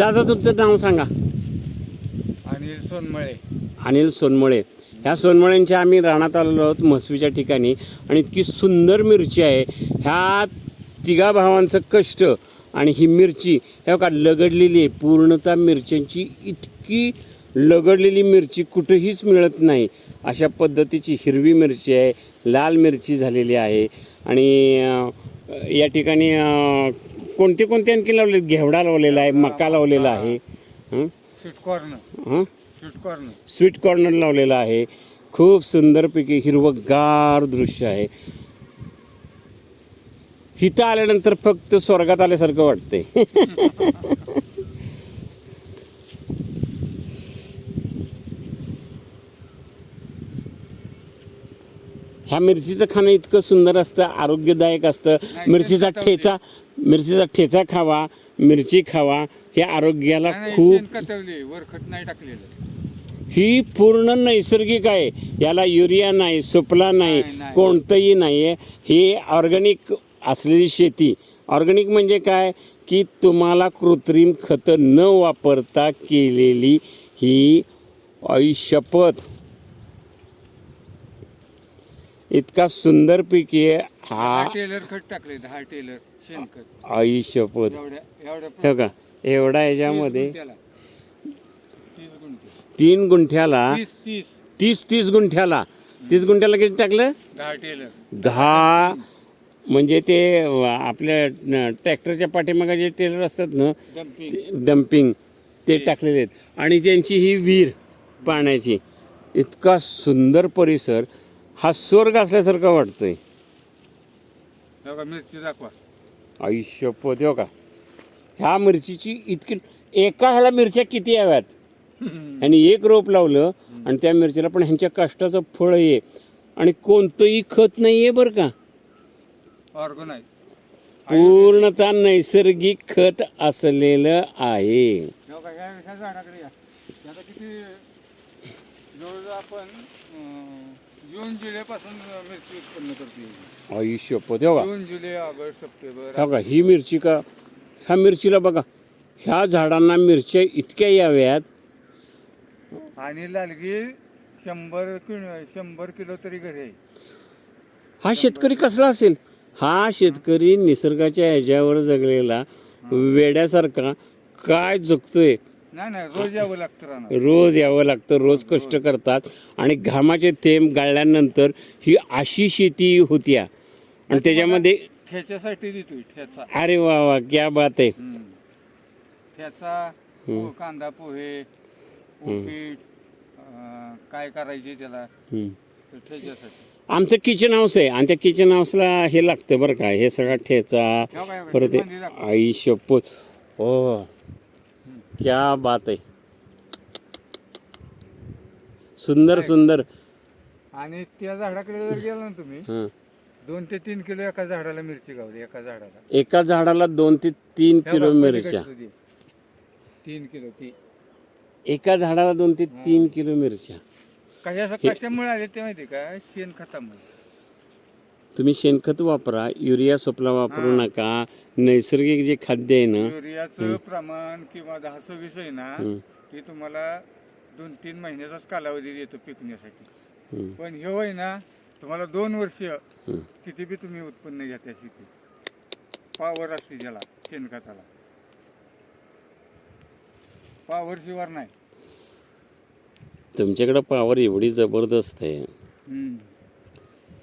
दादा तुमचं नाव सांगा. अनिल सोनमळे. अनिल सोनमळे. ह्या सोनमळ्यांच्या आम्ही रानात आलेलो आहोत म्हसवीच्या ठिकाणी. आणि इतकी सुंदर मिरची आहे. ह्या तिघा भावांचं कष्ट आणि ही मिरची हे का लगडलेली आहे. पूर्णतः मिरच्यांची इतकी लगडलेली मिरची कुठेहीच मिळत नाही. अशा पद्धतीची हिरवी मिरची आहे लाल मिरची झालेली आहे. आणि या ठिकाणी कोणते कोणते आणखी लावले? घेवडा लावलेला आहे मका लावलेला आहे. हं? हं? स्वीट कॉर्नर लावलेला आहे. खूप सुंदरपैकी हिरवंगार दृश्य आहे. इथं आल्यानंतर फक्त स्वर्गात आल्यासारखं वाटतंय. ह्या मिरचीचं खाणं इतकं सुंदर असतं आरोग्यदायक असतं. मिरचीचा ठेचा मिरचीचा ठेचा खावा मिरची खावा हे आरोग्याला खूप कटवली वरखट नाही टाकलेलं. ही पूर्ण नैसर्गिक आहे. याला युरिया नाही सुपला नाही. कोणतंही नाही. आहे ही ऑर्गॅनिक असलेली शेती. ऑर्गॅनिक म्हणजे काय? की तुम्हाला कृत्रिम खतं न वापरता केलेली ही आयुष्यपथ इतका सुंदर पीक आहे. हा टेलर खत टाकले दहा टेलर शेणखत. आयुष्यपथ एवढ्या एवढ्या हे का एवढा याच्यामध्ये गुंठ्याला. तीस गुंठे. तीन गुंठ्याला तीस तीस. तीस तीस गुंठ्याला. तीस गुंठ्याला किती टाकलं? दहा टेलर. दहा. म्हणजे ते आपल्या न- ट्रॅक्टरच्या पाठीमागे जे टेलर असतात ना डम्पिंग ते डम्पिंग ते टाकलेले आहेत. आणि त्यांची ही विहीर पाण्याची इतका सुंदर परिसर हा स्वर्ग असल्यासारखं वाटतंय. बघा मिरची दाखवा. आयुष्य हो का ह्या मिरचीची इतकी एका ह्याला मिरच्या किती याव्यात? आणि एक रोप लावलं आणि त्या मिरचीला पण ह्यांच्या कष्टाचं फळ आहे. आणि कोणतंही खत नाही आहे बरं का. ऑर्गनाईज पूर्णतः नैसर्गिक खत असलेलं आहे. बघा ह्या ह्या झाडाकडे या. आता किती जवळजवळ आपण अं, जून जुलैपासून मिरची उत्पन्न करते आयुष्य हो का जून जुलै ऑगस्ट सप्टेंबर हो का ही मिरची का? ह्या मिरचीला बघा ह्या झाडांना मिरच्या इतक्या याव्यात. आणि लालगी शंभर किलो शंभर किलो तरी घरी आहे. हा शेतकरी कसला असेल? हा शेतकरी निसर्गाच्या ह्याच्यावर जगलेला वेड्यासारखा काय जगतोय? नाही नाही रोज यावं लागतं राहणार रोज यावं लागतं रोज कष्ट करतात. आणि घामाचे थेंब गाळल्यानंतर ही अशी शेती होत्या. आणि त्याच्यामध्ये ठेच्यासाठी देतोय ठेचा अरे वा वा क्या बात आहे. हम्म. ठेचा पो- कांदा पोहे उपीट अं, काय करायचे त्याला? हम्म. तर ठेच्यासाठी आमचं किचन हाऊस आहे. आणि त्या किचन हाऊसला हे लागतं बरं का. हे सगळा ठेचा हे हे बघा, परत. आई शपथ हो. क्या बात आहे. सुंदर सुंदर. आणि त्या झाडाकडे जर गेला ना तुम्ही हं. दोन ते तीन किलो एका झाडाला मिरची गावली एका झाडाला. एका झाडाला दोन ते तीन किलो मिरच्या. तीन किलो ती. एका झाडाला दोन ते तीन किलो मिरच्या. कशा कशामुळे आले ते माहिती का? शेणखतामुळे तुम्ही शेणखत वापरा युरिया सोपला वापरू नका नैसर्गिक जे खाद्य आहे ना युरियाचं प्रमाण किंवा दहा सव्वीस आहे ना ते तुम्हाला दोन तीन महिन्याचाच कालावधी देतो पिकण्यासाठी. पण हे होय ना तुम्हाला दोन वर्ष किती बी तुम्ही उत्पन्न घ्या त्या शेतीत पावर असते ज्याला शेणखताला. पावर शिवार नाही. तुमच्याकडं पावर एवढी जबरदस्त आहे.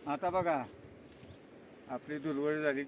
आता बघा आपली दुर्वळ झाली.